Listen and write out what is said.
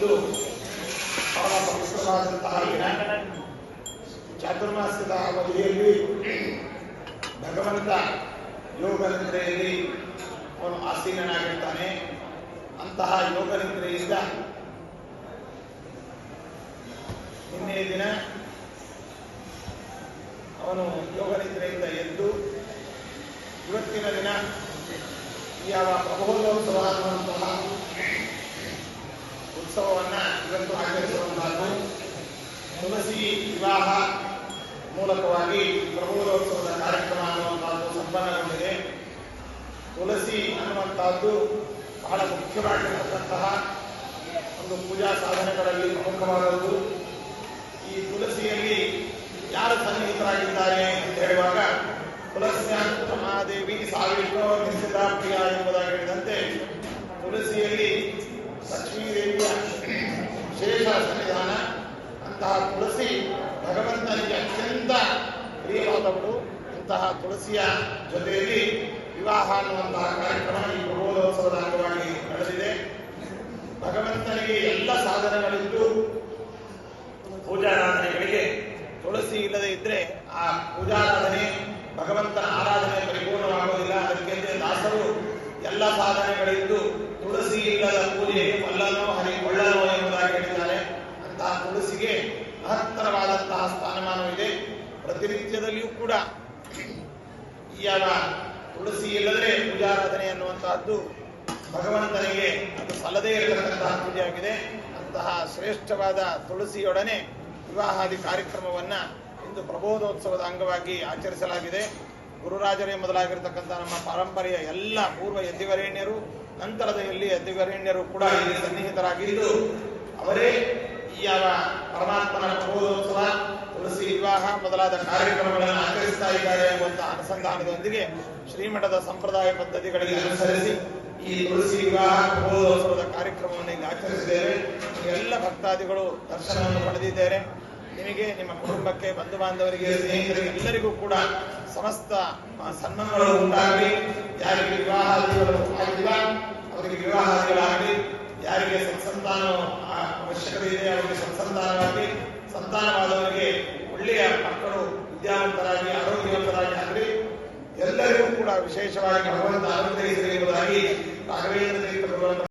ಇಂದು ಬಹಳ ಪವಿತ್ರವಾದಂತಹ ಚಾತುರ್ಮಾಸದ ಅವಧಿಯಲ್ಲಿ ಭಗವಂತ ಯೋಗ ನಿದ್ರೆಯಲ್ಲಿ ಅವನು ಆಸೀನನಾಗಿರ್ತಾನೆ. ಅಂತಹ ಯೋಗ ನಿದ್ರೆಯಿಂದ ನಿನ್ನೆ ದಿನ ಅವನು ಯೋಗ ನಿದ್ರೆಯಿಂದ ಎದ್ದು ಇವತ್ತಿನ ದಿನ ಯಾವ ಪ್ರಬೋಧೋತ್ಸವ ಅನ್ನುವಂತಹ ಉತ್ಸವವನ್ನ ಇವತ್ತು ಆಚರಿಸುವಂತಹದ್ದು ತುಳಸಿ ವಿವಾಹ ಮೂಲಕವಾಗಿ ಪ್ರಬೋಧೋತ್ಸವದ ಕಾರ್ಯಕ್ರಮ ಅನ್ನುವಂತಹದ್ದು ಸಂಪನ್ನಗೊಂಡಿದೆ ತುಳಸಿ ಅನ್ನುವಂತಹದ್ದು ಬಹಳ ಮುಖ್ಯವಾಗಿರತಕ್ಕಂತಹ ಒಂದು ಪೂಜಾ ಸಾಧನೆಗಳಲ್ಲಿ ಪ್ರಮುಖವಾದದ್ದು ಈ ತುಳಸಿಯಲ್ಲಿ ಯಾರು ಸನ್ನಿಹಿತರಾಗಿದ್ದಾರೆ ಅಂತ ಹೇಳುವಾಗ ತುಳಸ್ಯಾಂತ ಮಹಾದೇವಿ ಸಾವಿರ ಪ್ರಿಯ ಎಂಬುದಾಗಿ ಹೇಳಿದಂತೆ ತುಳಸಿಯಲ್ಲಿ ಸನ್ನಿಧಾನ ಅಂತಹ ತುಳಸಿ ಭಗವಂತನಿಗೆ ಅತ್ಯಂತ ಪ್ರಿಯವಾದವಳು. ಅಂತಹ ತುಳಸಿಯ ಜೊತೆಯಲ್ಲಿ ವಿವಾಹ ಅನ್ನುವಂತಹ ಕಾರ್ಯಕ್ರಮ ಈ ಪ್ರಬೋಧೋತ್ಸವದ ಅಂಗವಾಗಿ ನಡೆದಿದೆ. ಭಗವಂತನಿಗೆ ಎಲ್ಲ ಸಾಧನಗಳಿದ್ದು ಪೂಜಾರಾಧನೆಗಳಿಗೆ ತುಳಸಿ ಇಲ್ಲದೆ ಇದ್ರೆ ಆ ಪೂಜಾರಾಧನೆ ಭಗವಂತನ ಆರಾಧನೆ ಪರಿಪೂರ್ಣವಾಗುವುದಿಲ್ಲ ಅದಕ್ಕೆ ದಾಸರು ಎಲ್ಲ ಸಾಧನೆಗಳಿದ್ದು ತುಳಸಿ ಇಲ್ಲದ ಪೂಜೆ ಪ್ರತಿನಿತ್ಯದಲ್ಲಿಯೂ ಕೂಡ ಯಾವ ತುಳಸಿ ಇಲ್ಲದ್ರೆ ಪೂಜಾರಾಧನೆ ಅನ್ನುವಂತಹದ್ದು ಭಗವಂತನಿಗೆ ಅದು ಸಲ್ಲದೇ ಇರತಕ್ಕಂತಹ ಪೂಜೆಯಾಗಿದೆ. ಅಂತಹ ಶ್ರೇಷ್ಠವಾದ ತುಳಸಿಯೊಡನೆ ವಿವಾಹಾದಿ ಕಾರ್ಯಕ್ರಮವನ್ನು ಇಂದು ಪ್ರಬೋಧೋತ್ಸವದ ಅಂಗವಾಗಿ ಆಚರಿಸಲಾಗಿದೆ. ಗುರುರಾಜರೇ ಮೊದಲಾಗಿರತಕ್ಕಂಥ ನಮ್ಮ ಪರಂಪರೆಯ ಎಲ್ಲ ಪೂರ್ವ ಯತಿವರೇಣ್ಯರು ನಂತರದ ಎಲ್ಲಿ ಕೂಡ ಇಲ್ಲಿ ಸನ್ನಿಹಿತರಾಗಿದ್ದು ಅವರೇ ಈ ಯಾವ ಪರಮಾತ್ಮನ ಪ್ರಬೋಧೋತ್ಸವ ತುಳಸಿ ವಿವಾಹ ಮೊದಲಾದ ಕಾರ್ಯಕ್ರಮಗಳನ್ನು ಆಚರಿಸ್ತಾ ಇದ್ದಾರೆ ಎಂಬಂತಹ ಅನುಸಂಧಾನದೊಂದಿಗೆ ಶ್ರೀಮಠದ ಸಂಪ್ರದಾಯ ಪದ್ಧತಿಗಳಿಗೆ ಅನುಸರಿಸಿ ಈ ತುಳಸಿ ವಿವಾಹ ಕಾರ್ಯಕ್ರಮವನ್ನು ಇಲ್ಲಿ ಆಚರಿಸಿದ್ದೇವೆ. ಎಲ್ಲ ಭಕ್ತಾದಿಗಳು ದರ್ಶನವನ್ನು ಪಡೆದಿದ್ದೇವೆ. ನಿಮಗೆ ನಿಮ್ಮ ಕುಟುಂಬಕ್ಕೆ ಬಂಧು ಬಾಂಧವರಿಗೆ ಸ್ನೇಹಿತರಿಗೆ ಎಲ್ಲರಿಗೂ ಕೂಡ ಸಮಸ್ತ ಸನ್ಮಾನಗಳು ಉಂಟಾಗಲಿ. ಯಾರಿಗೆ ವಿವಾಹಾದಿಗಳು ಅವರಿಗೆ ವಿವಾಹಾದಿಗಳಾಗಲಿ ಯಾರಿಗೆ ಸತ್ಸಂತಾನ ಆ, ಅವಶ್ಯಕತೆ ಇದೆ ಅವರಿಗೆ ಸತ್ಸಂತಾನವಾಗಿ ವಿಶೇಷವಾಗಿ ಭಗವಂತ ಎಂಬುದಾಗಿ ರಾಘವೇಂದ್ರ